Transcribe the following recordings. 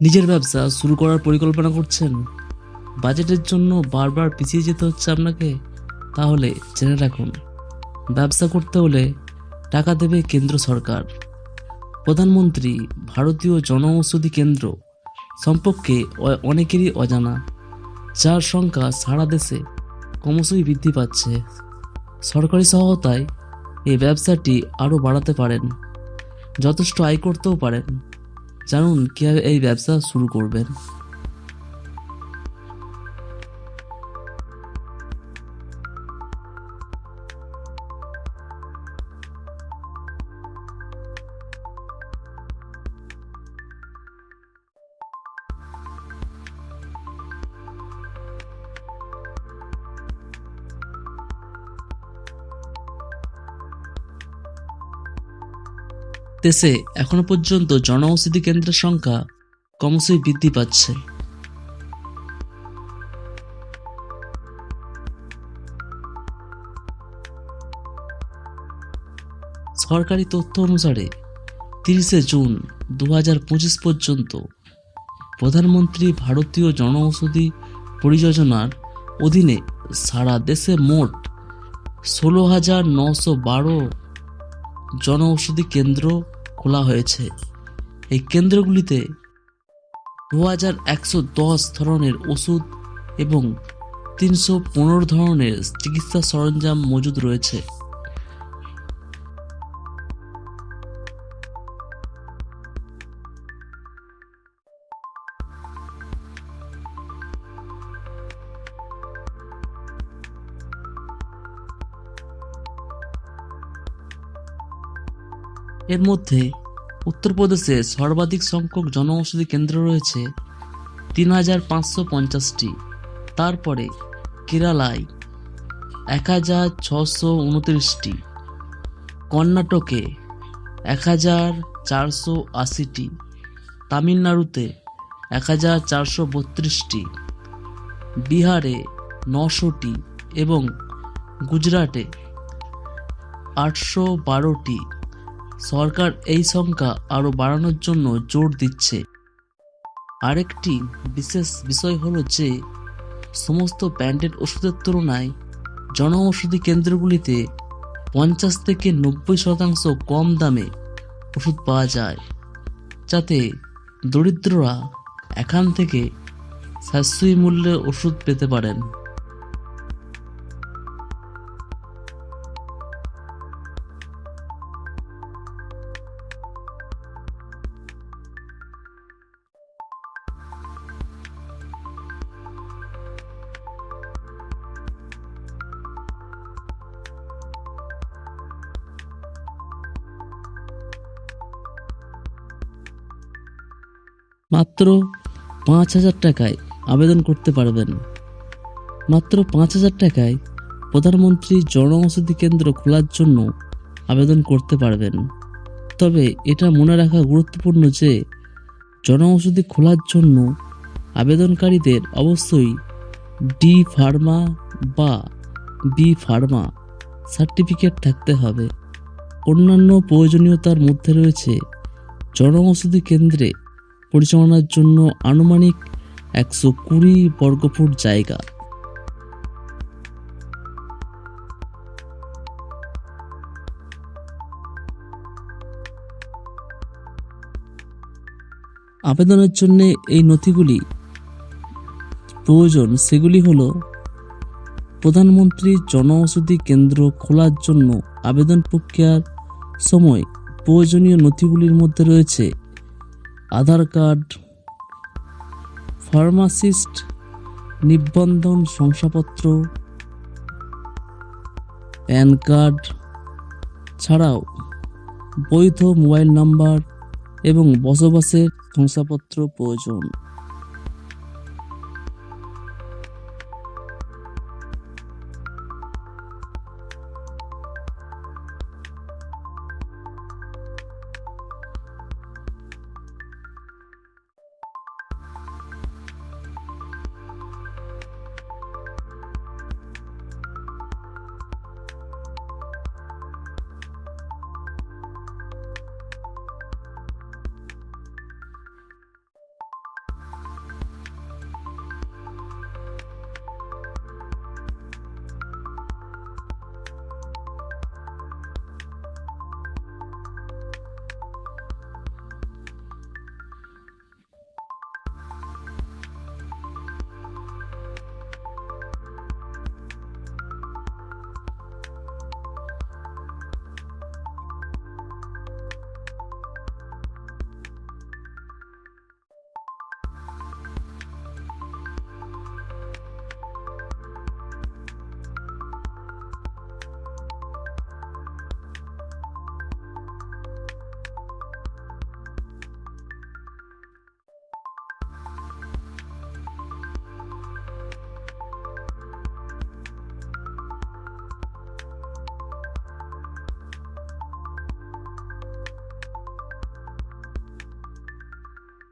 নিজের ব্যবসা শুরু করার পরিকল্পনা করছেন। বাজেটের জন্য বারবার পিছিয়ে যেতে হচ্ছে আপনাকে? তাহলে জেনে রাখুন, ব্যবসা করতে হলে টাকা দেবে কেন্দ্র সরকার। প্রধানমন্ত্রী, ভারতীয় জনঔষধি কেন্দ্র সম্পর্কে অনেকেরই অজানা। যার সংখ্যা সারা দেশে ক্রমশই বৃদ্ধি পাচ্ছে। সরকারি সহায়তায় এই ব্যবসাটি আরও বাড়াতে পারেন। যথেষ্ট আয় করতেও পারেন। জানুন কীভাবে এই ব্যবসা শুরু করবেন। দেশে এখনও পর্যন্ত জনঔষধি কেন্দ্রের সংখ্যা ক্রমশই বৃদ্ধি পাচ্ছে। সরকারি তথ্য অনুসারে তিরিশে জুন দু পর্যন্ত প্রধানমন্ত্রী ভারতীয় জনঔষধি পরিযোজনার অধীনে সারা দেশে মোট ষোলো হাজার নশো বারো জনঔষধি কেন্দ্র খোলা হয়েছে। এই কেন্দ্রগুলিতে দু হাজার একশো দশ ধরনের ওষুধ এবং তিনশো পনেরো ধরনের চিকিৎসা সরঞ্জাম মজুদ রয়েছে। এর মধ্যে উত্তরপ্রদেশে সর্বাধিক সংখ্যক জনঔষধি কেন্দ্র রয়েছে তিন হাজার পাঁচশো পঞ্চাশটি। তারপরে কেরালায় এক হাজার ছশো উনত্রিশটি। কর্ণাটকে এক হাজার চারশো আশিটি। তামিলনাড়ুতে এক হাজার চারশো বত্রিশটি। বিহারে নশোটি এবং গুজরাটে আটশো বারোটি। সরকার এই সংখ্যা আরও বাড়ানোর জন্য জোর দিচ্ছে। আরেকটি বিশেষ বিষয় হলো যে, সমস্ত ব্র্যান্ডেড ওষুধের তুলনায় জনঔষধি কেন্দ্রগুলিতে পঞ্চাশ থেকে নব্বই শতাংশ কম দামে ওষুধ পাওয়া যায়, যাতে দরিদ্ররা এখান থেকে সাশ্রয়ী মূল্যে ওষুধ পেতে পারেন। মাত্র পাঁচ হাজার টাকায় আবেদন করতে পারবেন। মাত্র পাঁচ হাজার টাকায় প্রধানমন্ত্রী জনঔষধি কেন্দ্র খোলার জন্য আবেদন করতে পারবেন। তবে এটা মনে রাখা গুরুত্বপূর্ণ যে জনঔষধি খোলার জন্য আবেদনকারীদের অবশ্যই ডি ফার্মা বা বি ফার্মা সার্টিফিকেট থাকতে হবে। অন্যান্য প্রয়োজনীয়তার মধ্যে রয়েছে জনঔষধি কেন্দ্রে পরিচালনার জন্য আনুমানিক একশো কুড়ি বর্গফুট জায়গা। আবেদনের জন্য এই নথিগুলি প্রয়োজন, সেগুলি হলো, প্রধানমন্ত্রী জনঔষধি কেন্দ্র খোলার জন্য আবেদন প্রক্রিয়ার সময় প্রয়োজনীয় নথিগুলির মধ্যে রয়েছে আধার কার্ড, ফার্মাসিস্ট, নিবন্ধন শংসাপত্র, প্যান কার্ড ছাড়াও বৈধ মোবাইল নাম্বার এবং বসবাসের শংসাপত্র প্রয়োজন।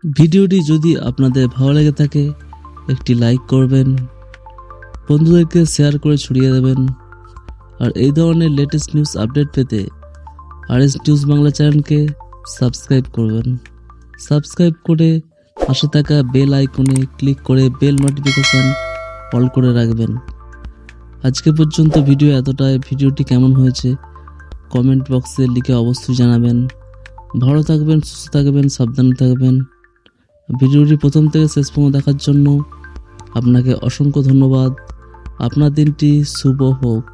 ভিডিওটি যদি আপনাদের ভালো লেগে থাকে, একটি লাইক করবেন, বন্ধুদেরকে শেয়ার করে ছড়িয়ে দেবেন, আর এই ধরনের লেটেস্ট নিউজ আপডেট পেতে আর এস নিউজ বাংলা চ্যানেলকে সাবস্ক্রাইব করবেন। সাবস্ক্রাইব করে পাশে থাকা বেল আইকনে ক্লিক করে বেল নোটিফিকেশন অল করে রাখবেন। আজকে পর্যন্ত ভিডিও এতটাই। ভিডিওটি কেমন হয়েছে? কমেন্ট বক্সে লিখে অবশ্যই জানাবেন। ভালো থাকবেন, সুস্থ থাকবেন, সাবধানে থাকবেন। ভিডিওটি প্রথম থেকে শেষ পর্যন্ত দেখার জন্য আপনাকে অসংখ্য ধন্যবাদ। আপনার দিনটি শুভ হোক।